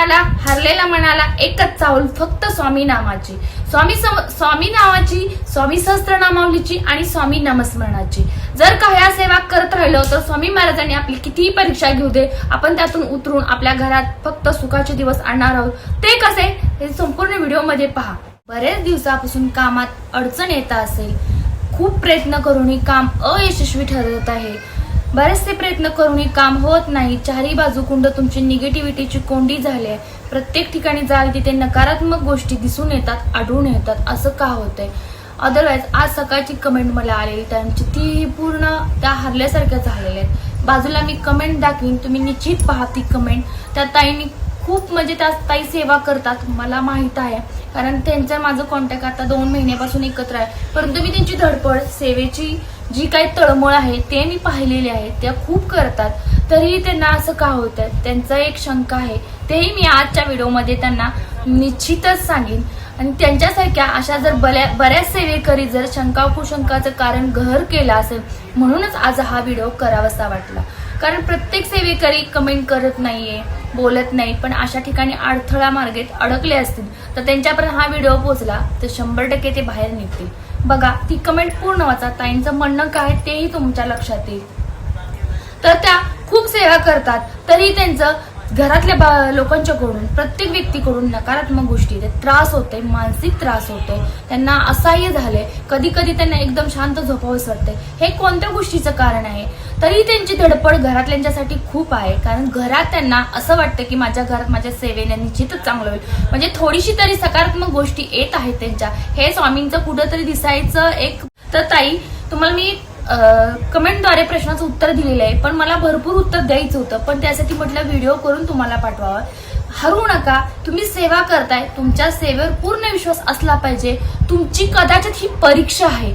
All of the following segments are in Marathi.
म्हणाला हरलेला म्हणाला एकच चावल फक्त स्वामी नामाची. स्वामी सम- स्वामी नावाची स्वामी सहस्त्रनामावलीची आणि स्वामी नामस्मरणाची. जर का ह्या सेवा करत राहिलो तर स्वामी महाराजांनी आपली कितीही परीक्षा घेऊ दे आपण त्यातून उतरून आपल्या घरात फक्त सुखाचे दिवस आणणार आहोत. ते कसे? हे संपूर्ण व्हिडिओमध्ये पहा. बरेच दिवसापासून कामात अडचण येत असेल. खूप प्रयत्न करूनही काम अयशस्वी ठरत आहे. बरेचसे प्रयत्न करूनही काम होत नाही. चारही बाजू कुंड तुमची निगेटिव्हिटीची कोंडी झाली आहे. प्रत्येक ठिकाणी जाल तिथे नकारात्मक गोष्टी दिसून येतात आढळून येतात असं का होतंय? अदरवाईज आज सकाळची कमेंट मला आलेली त्यांची ती पूर्ण त्या हरल्यासारख्या झालेल्या आहेत. बाजूला मी कमेंट दाखवीन तुम्ही निश्चित पहा ती कमेंट त्या ताईंनी खूप म्हणजे त्या ताई सेवा करतात मला माहीत आहे. कारण त्यांचं माझं कॉन्टॅक्ट आता दोन महिन्यापासून एकत्र आहे. परंतु मी त्यांची धडपड सेवेची जी काही तळमळ आहे ते मी पाहिलेली आहे त्या खूप करतात. तरीही त्यांना असं का होत आहे त्यांचा एक शंका आहे. तेही मी आजच्या व्हिडिओमध्ये त्यांना निश्चितच सांगेन. आणि त्यांच्यासारख्या अशा जर बऱ्या बऱ्याच सेवेकरी जर शंका कुशंकाचं कारण घर केलं असेल म्हणूनच आज हा व्हिडिओ करावासा वाटला. कारण प्रत्येक सेवेकरी कमेंट करत नाहीये बोलत नाही पण अशा ठिकाणी अडथळा मार्गेत अडकले असतील तर त्यांच्यापर्यंत हा व्हिडिओ पोहोचला तर शंभर टक्के ते बाहेर निघतील. बघा ती कमेंट पूर्ण वाचा. ताईंचं म्हणणं काय तेही तुमच्या लक्षात येईल. तर त्या खूप सेवा करतात. तरी त्यांचं घरातल्या बा- लोकांच्याकडून प्रत्येक व्यक्तीकडून नकारात्मक गोष्टी त्रास होते मानसिक त्रास होतो त्यांना असह्य झालंय. कधी कधी त्यांना एकदम शांत झोपावंच वाटते हे कोणत्या गोष्टीचं कारण आहे? तरी त्यांची धडपड घरातल्यांच्यासाठी खूप आहे. कारण घरात त्यांना असं वाटतं की माझ्या घरात माझ्या सेवेने निश्चितच चांगलं होईल. म्हणजे थोडीशी तरी सकारात्मक गोष्टी येत आहेत त्यांच्या. हे स्वामींचं कुठंतरी दिसायचं एक तर ताई तुम्हाला मी कमेंटद्वारे प्रश्नाचं उत्तर दिलेलं आहे पण मला भरपूर उत्तर द्यायचं होतं पण त्यासाठी म्हटलं व्हिडिओ करून तुम्हाला पाठवावा. हरू नका तुम्ही सेवा करताय तुमच्या सेवेवर पूर्ण विश्वास असला पाहिजे. तुमची कदाचित ही परीक्षा आहे.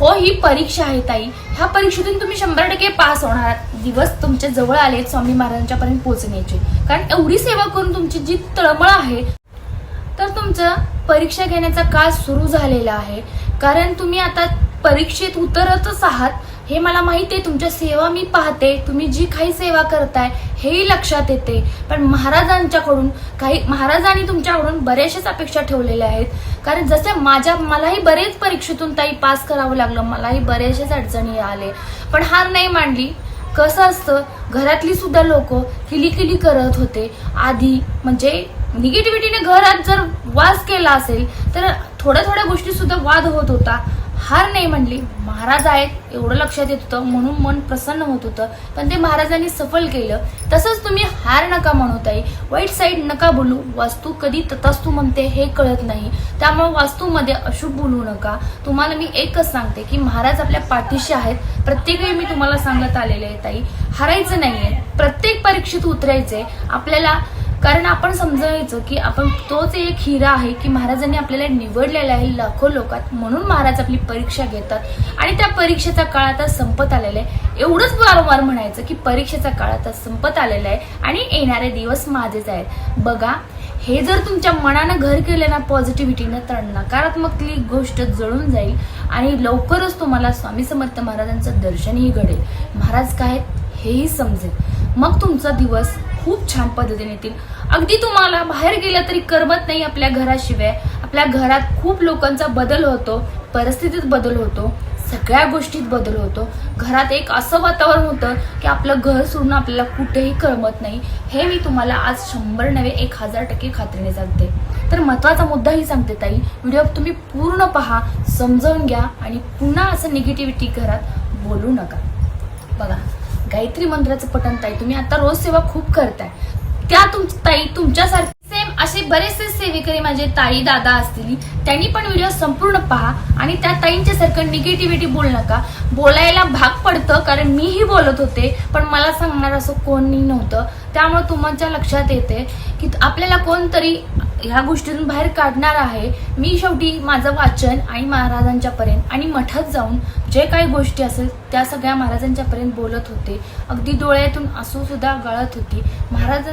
हो ही परीक्षा आहे ताई. ह्या परीक्षेतून तुम्ही शंभर टक्के पास होणार. दिवस तुमच्या जवळ आले स्वामी महाराजांच्या पर्यंत पोहोचण्याचे. कारण एवढी सेवा करून तुमची जी तळमळ आहे तर तुमचं परीक्षा घेण्याचा काळ सुरू झालेला आहे. कारण तुम्ही आता परीक्षेत उतरतच आहात. हे मला माहिती आहे तुमच्या सेवा मी पाहते तुम्ही जी काही सेवा करताय हेही लक्षात येते. पण महाराजांच्याकडून काही महाराजांनी तुमच्याकडून बऱ्याचशाच अपेक्षा ठेवलेल्या आहेत. कारण जसं माझ्या मलाही बरेच परीक्षेतून ताई पास करावं लागलं मलाही बऱ्याचशाच अडचणी आले. पण हार नाही मांडली कसं असतं घरातली सुद्धा लोक किलीकिली करत होते. आधी म्हणजे निगेटिव्हिटीने घरात जर वास केला असेल तर थोड्या थोड्या गोष्टी सुद्धा वाद होत होता. हार नाही म्हणली. महाराज आहेत एवढं लक्षात येत होतं म्हणून मन प्रसन्न होत होतं. पण ते महाराजांनी सफल केलं. तसंच तुम्ही हार नका म्हणताय वाईट साईड नका बोलू. वास्तू कधी तथास्तू म्हणते हे कळत नाही. त्यामुळे वास्तूमध्ये अशुभ बोलू नका. तुम्हाला मी एकच सांगते की महाराज आपल्या पाठीशी आहेत. प्रत्येक वेळी मी तुम्हाला सांगत आलेले आहे ताई. हारायचं नाहीये. प्रत्येक परीक्षेत उतरायचंय. आपल्याला कारण आपण समजायचं की आपण तोच एक हिरा आहे की महाराजांनी आपल्याला निवडलेला आहे लाखो लोकात म्हणून महाराज आपली परीक्षा घेतात. आणि त्या परीक्षेचा काळ आता संपत आलेला आहे. एवढंच वारंवार म्हणायचं की परीक्षेचा काळ आता संपत आलेला आहे आणि येणारे दिवस माझेच आहेत. बघा हे जर तुमच्या मनानं घर केलं ना पॉझिटिव्हिटीनं तर नकारात्मकली गोष्ट जळून जाईल आणि लवकरच तुम्हाला स्वामी समर्थ महाराजांचं दर्शनही घडेल. महाराज काय हेही समजेल. मग तुमचा दिवस खूप छान पद्धतीने येतील. अगदी तुम्हाला बाहेर गेलं तरी करमत नाही आपल्या घराशिवाय. आपल्या घरात खूप लोकांचा बदल होतो परिस्थितीत बदल होतो सगळ्या गोष्टीत बदल होतो. घरात एक असं वातावरण होतं की आपलं घर सोडून आपल्याला कुठेही करमत नाही. हे मी तुम्हाला आज शंभर नव्हे एक हजार टक्के खात्रीने सांगते. तर महत्त्वाचा मुद्दाही सांगते ताई. व्हिडिओ तुम्ही पूर्ण पहा समजावून घ्या आणि पुन्हा असं निगेटिव्हिटी घरात बोलू नका. बघा गायत्री मंत्राचं पठण ताई तुम्ही आता रोज सेवा खूप करताय. त्या तुम ताई तुमच्यासारखे सेम असे बरेचसे सेवेकरी माझे ताई दादा असतील त्यांनी पण व्हिडिओ संपूर्ण पहा आणि त्या ताईंच्या सारखं निगेटिव्हिटी बोल नका. बोलायला भाग पडतं कारण मीही बोलत होते पण मला सांगणार असं कोणी नव्हतं. त्यामुळे तुमच्या लक्षात येते की आपल्याला कोणतरी ह्या गोष्टीतून बाहेर काढणार आहे. मी शेवटी माझं वाचन आणि महाराजांच्या पर्यंत आणि मठात जाऊन जे काही गोष्टी असेल त्या सगळ्या महाराजांच्यापर्यंत बोलत होते. अगदी डोळ्यातून आसू सुद्धा गळत होती. महाराज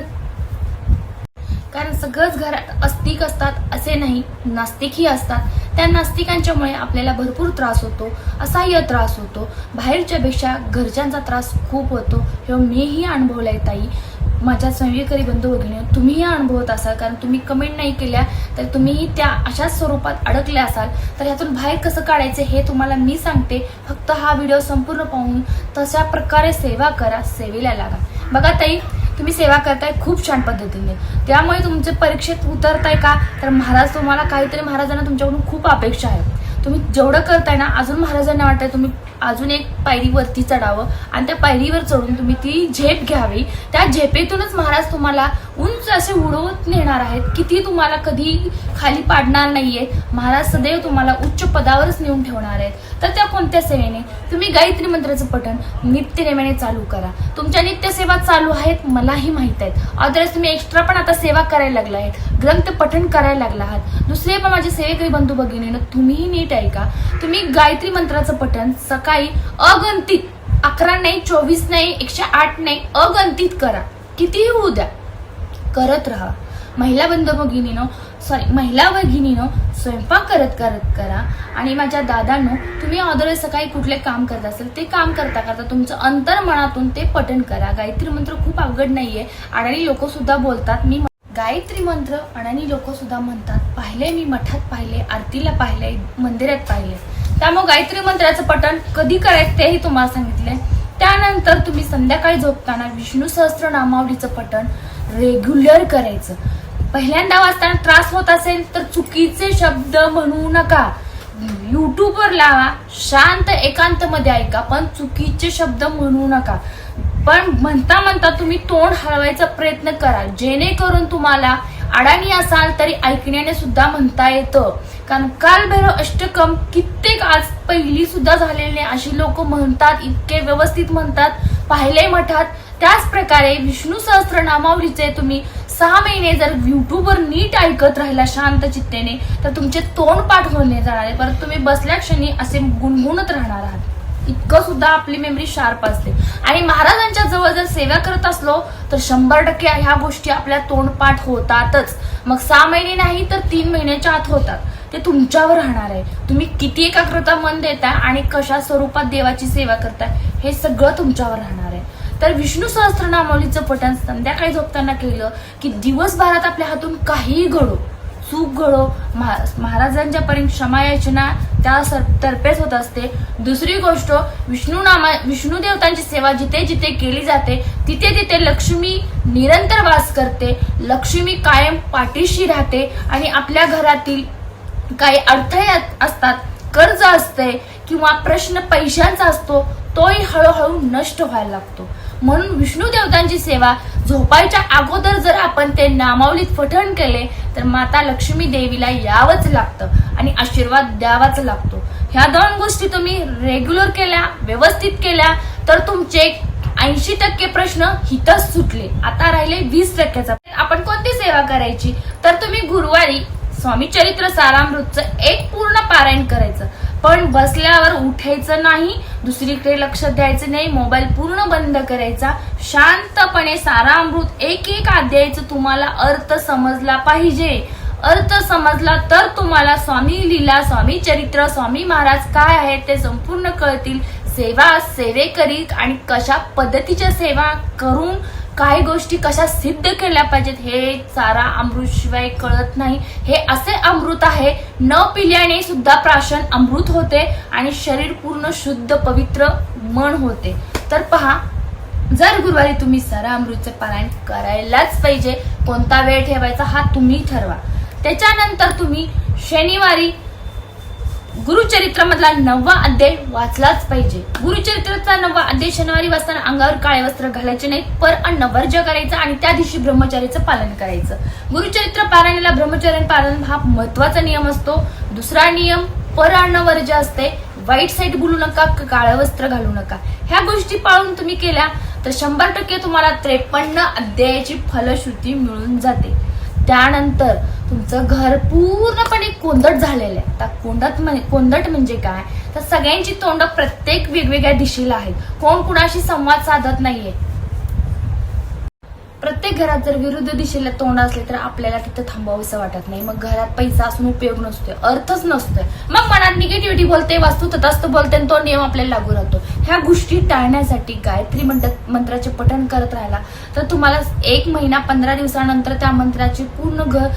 कारण सगळंच घरात अस्तिक असतात असे नाही नास्तिकही असतात. त्या नास्तिकांच्यामुळे आपल्याला भरपूर त्रास होतो असह्य त्रास होतो. बाहेरच्यापेक्षा घरच्यांचा त्रास खूप होतो. हे मीही अनुभवलाय ताई. माझ्या संवेकरी बंधू भगिनी तुम्हीही अनुभवत असाल कारण तुम्ही कमेंट नाही केल्या तर तुम्हीही त्या अशाच स्वरूपात अडकले असाल तर ह्यातून बाहेर कसं काढायचे हे तुम्हाला मी सांगते. फक्त हा व्हिडिओ संपूर्ण पाहून तशा प्रकारे सेवा करा सेवेला लागा. बघा ताई तुम्ही सेवा करताय खूप छान पद्धतीने. त्यामुळे तुमचे परीक्षेत उतरताय का? तर महाराज तुम्हाला काहीतरी महाराजांना तुमच्याकडून खूप अपेक्षा आहे. तुम्ही जेवढं करताय ना अजून महाराजांना वाटतंय तुम्ही अजून एक पायरी वरती चढावं. आणि त्या पायरीवर चढून तुम्ही ती झेप घ्यावी. त्या झेपेतूनच महाराज तुम्हाला उंच असे उडवत नेणार आहेत किती तुम्हाला कधी खाली पाडणार नाहीये. महाराज सदैव तुम्हाला उच्च पदावरच नेऊन ठेवणार आहेत. तर त्या कोणत्या सेवेने तुम्ही गायत्री मंत्राचं पठण नित्यनेमाने चालू करा. तुमच्या नित्य सेवा चालू आहेत मलाही माहीत आहेत. अदरवाईज तुम्ही एक्स्ट्रा पण आता सेवा करायला लागला आहेत. ग्रंथ पठण करायला लागला आहात. दुसरे पण माझे सेवेकरी बंधू भगिनीनं तुम्हीही नीट ऐका. तुम्ही गायत्री मंत्राचं पठण सकाळी अगंतित अकरा नाही चोवीस नाही एकशे आठ नाही अगंतित करा. कितीही होऊ द्या. करत राहा. महिला बंधू भगिनीनं सॉरी महिला भगिनीनं स्वयंपाक करत करत करा. आणि माझ्या दादांनो तुम्ही अदरवाईज सकाळी कुठले काम करत असेल ते काम करता करता तुमचं अंतर मनातून ते पठण करा. गायत्री मंत्र खूप अवघड नाहीये. अडाणी लोक सुद्धा बोलतात मी गायत्री मंत्र अडाणी लोक सुद्धा म्हणतात. पाहिले मी मठात पाहिले आरतीला पाहिले मंदिरात पाहिले. त्यामुळे गायत्री मंत्राचं पठण कधी करायचं तेही तुम्हाला सांगितलंय. त्यानंतर तुम्ही संध्याकाळी झोपताना विष्णू सहस्र नामावलीचं पठण रेग्युलर करायचं. पहिल्यांदा वाचताना त्रास होत असेल तर चुकीचे शब्द म्हणू नका. युट्यूबवर लावा शांत एकांत मध्ये ऐका पण चुकीचे शब्द म्हणू नका. पण म्हणता म्हणता तुम्ही तोंड हलवायचा प्रयत्न करा. जेणेकरून तुम्हाला अडाणी असाल तरी ऐकण्याने सुद्धा म्हणता येतं. कारण काल भैरव अष्टकम कित्येक आज पहिली सुद्धा झालेले अशी लोक म्हणतात इतके व्यवस्थित म्हणतात पाहिले मठात. त्याच प्रकारे विष्णू सहस्त्र नामावलीचे तुम्ही सहा महिने जर युट्यूबवर नीट ऐकत राहिला शांत चित्तेने तर तुमचे तोंड पाठ होणे जाणार. आहे परत तुम्ही बसल्या क्षणी असे गुणगुणत राहणार आहात. इतकं सुद्धा आपली मेमरी शार्प असते. आणि महाराजांच्या जवळ जर सेवा करत असलो तर शंभर टक्के ह्या गोष्टी आपल्या तोंडपाठ होतातच. मग सहा महिने नाही तर तीन महिन्याच्या आत होतात. ते तुमच्यावर राहणार आहे. तुम्ही किती एकाग्रता मन देताय आणि कशा स्वरूपात देवाची सेवा करताय हे सगळं तुमच्यावर राहणार आहे. तर विष्णू सहस्त्रनामावलीचं पठण संध्याकाळी झोपताना केलं की दिवसभरात आपल्या हातून काहीही घडो चूक घडो महा- महाराजांच्या पर्यंत क्षमा याचना त्या सर- तर्फेच होत असते. दुसरी गोष्ट विष्णू नामा विष्णू देवतांची सेवा जिथे जिथे केली जाते तिथे तिथे लक्ष्मी निरंतर वास करते लक्ष्मी कायम पाठीशी राहते आणि आपल्या घरातील काही अडथळे असतात कर्ज असते किंवा प्रश्न पैशांचा असतो तोही हळूहळू नष्ट व्हायला लागतो. म्हणून विष्णू देवतांची सेवा झोपायच्या अगोदर जर आपण ते नामावलीत पठण केले तर माता लक्ष्मी देवीला यावंच लागतं आणि आशीर्वाद द्यावाच लागतो. ह्या दोन गोष्टी तुम्ही रेग्युलर केल्या व्यवस्थित केल्या तर तुमचे ऐंशी टक्के प्रश्न हितच सुटले. आता राहिले वीस टक्क्याचा. आपण कोणती सेवा करायची? तर तुम्ही गुरुवारी स्वामी चरित्र सारामृतचं एक पूर्ण पारायण करायचं. पण बसल्यावर उठायचं नाही दुसरीकडे लक्ष द्यायचं नाही मोबाईल पूर्ण बंद करायचा. शांतपणे सारा अमृत एक एक अध्यायचं तुम्हाला अर्थ समजला पाहिजे. अर्थ समजला तर तुम्हाला स्वामी लीला स्वामी चरित्र स्वामी महाराज काय आहेत ते संपूर्ण कळतील. सेवा सेवेकरी आणि कशा पद्धतीच्या सेवा करून काही गोष्टी कशा सिद्ध केल्या पाहिजेत हे सारा अमृत शिवाय कळत नाही. हे असे अमृत आहे न पिल्याने सुद्धा प्राशन अमृत होते आणि शरीर पूर्ण शुद्ध पवित्र मन होते. तर पहा जर गुरुवारी तुम्ही सारा अमृतचे पारायण करायलाच पाहिजे कोणता वेळ ठेवायचा हा तुम्ही ठरवा. त्याच्यानंतर तुम्ही शनिवारी गुरुचरित्रामधला नववा अध्याय वाचलाच पाहिजे. गुरुचरित्राचा नववा अध्याय शनिवारी वाचताना अंगावर काळे वस्त्र घालायचे नाहीत पर अन्न वर्ज्य करायचं आणि त्या दिवशी ब्रह्मचार्याचं पालन करायचं. गुरुचरित्र पारायणाला ब्रह्मचर्य पालन हा महत्त्वाचा नियम असतो. दुसरा नियम पर अन्न वर्ज्य असते. वाईट साईड बोलू नका काळं वस्त्र घालू नका. ह्या गोष्टी पाळून तुम्ही केल्या तर शंभर टक्के तुम्हाला त्रेपन्न अध्यायाची फलश्रुती मिळून जाते. त्यानंतर तुमचं घर पूर्णपणे कोंदट झालेलं आहे. आता कोंदट म्हणजे कोंदट म्हणजे काय? तर सगळ्यांची तोंड प्रत्येक वेगवेगळ्या दिशेला आहेत. कोण कुणाशी संवाद साधत नाहीये. प्रत्येक घरात जर विरुद्ध दिशेला तोंड असले तर आपल्याला तिथं थांबावंसं वाटत नाही. मग घरात पैसा असून उपयोग नसतोय अर्थच नसतोय. मग मनात निगेटिव्हिटी बोलते वास्तू तथास्त बोलते आणि तो नियम आपल्याला लागू राहतो. ह्या गोष्टी टाळण्यासाठी गायत्री मंत्र मंत्राचे पठण करत राहिला. तर तुम्हाला एक महिना पंधरा दिवसानंतर त्या मंत्राची पूर्ण घर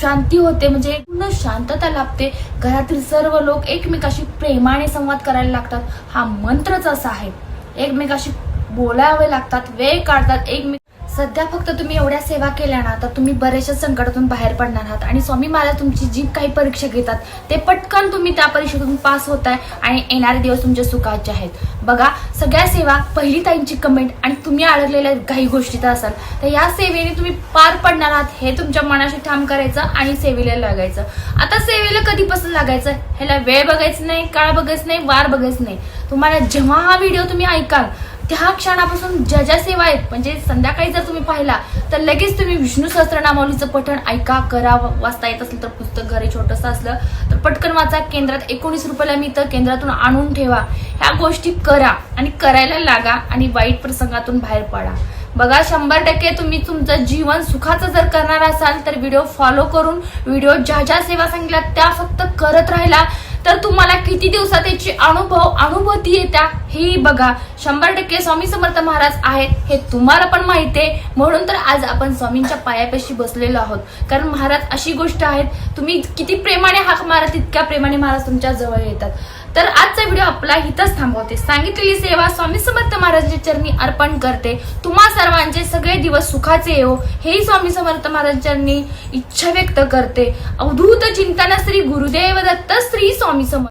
शांती होते म्हणजे पूर्ण शांतता लाभते. घरातील सर्व लोक एकमेकाशी प्रेमाने संवाद करायला लागतात. हा मंत्रच असा आहे. एकमेकाशी बोलावे लागतात वेळ काढतात एकमेक सध्या फक्त तुम्ही एवढ्या सेवा केल्या ना तर तुम्ही बऱ्याचशा संकटातून बाहेर पडणार आहात. आणि स्वामी महाराज तुमची जी काही परीक्षा घेतात ते पटकन तुम्ही त्या परीक्षेतून पास होत आहे आणि येणारे दिवस तुमचे सुखाचे आहेत. बघा सगळ्या सेवा पहिली ताईंची कमेंट आणि तुम्ही अडकलेल्या काही गोष्टीत असाल तर या सेवेने तुम्ही पार पडणार आहात हे तुमच्या मनाशी ठाम करायचं आणि सेवेला लागायचं. आता सेवेला कधीपासून लागायचं? ह्याला वेळ बघायचं नाही काळ बघायचं नाही वार बघायचं नाही. तुम्हाला जेव्हा हा व्हिडिओ तुम्ही ऐकाल त्या क्षणापासून ज्या ज्या सेवा आहेत. म्हणजे संध्याकाळी जर तुम्ही पाहिला तर लगेच तुम्ही विष्णू सहस्त्रनामावलीचं पठण ऐका करा वाचता येत असेल तर पुस्तक घरी छोटंसं असलं तर पटकन वाचा. केंद्रात एकोणीस रुपयाला मी तर केंद्रातून आणून ठेवा. ह्या गोष्टी करा आणि करायला लागा आणि वाईट प्रसंगातून बाहेर पडा. बघा शंभर टक्के तुम्ही तुमचं जीवन सुखाचं जर करणार असाल तर व्हिडिओ फॉलो करून व्हिडिओ ज्या ज्या सेवा सांगितल्या त्या फक्त करत राहिला तर तुम्हाला किती दिवसात याची अनुभव अनुभूती येत्या? हे बघा. शंभर टक्के स्वामी समर्थ महाराज आहेत हे तुम्हाला पण माहिती आहे. म्हणून तर आज आपण स्वामींच्या पायापाशी बसलेलो आहोत. कारण महाराज अशी गोष्ट आहेत तुम्ही किती प्रेमाने हाक मारा तितक्या प्रेमाने महाराज तुमच्या जवळ येतात. तर आजचा व्हिडिओ आपला इथंच थांबवते. सांगितलेली सेवा स्वामी समर्थ महाराजांच्या चरणी अर्पण करते. तुम्हा सर्वांचे सगळे दिवस सुखाचे येऊ हेही स्वामी समर्थ महाराजांच्या चरणी इच्छा व्यक्त करते. अवधूत चिंतना श्री गुरुदेव दत्त श्री स्वामी समर्थ.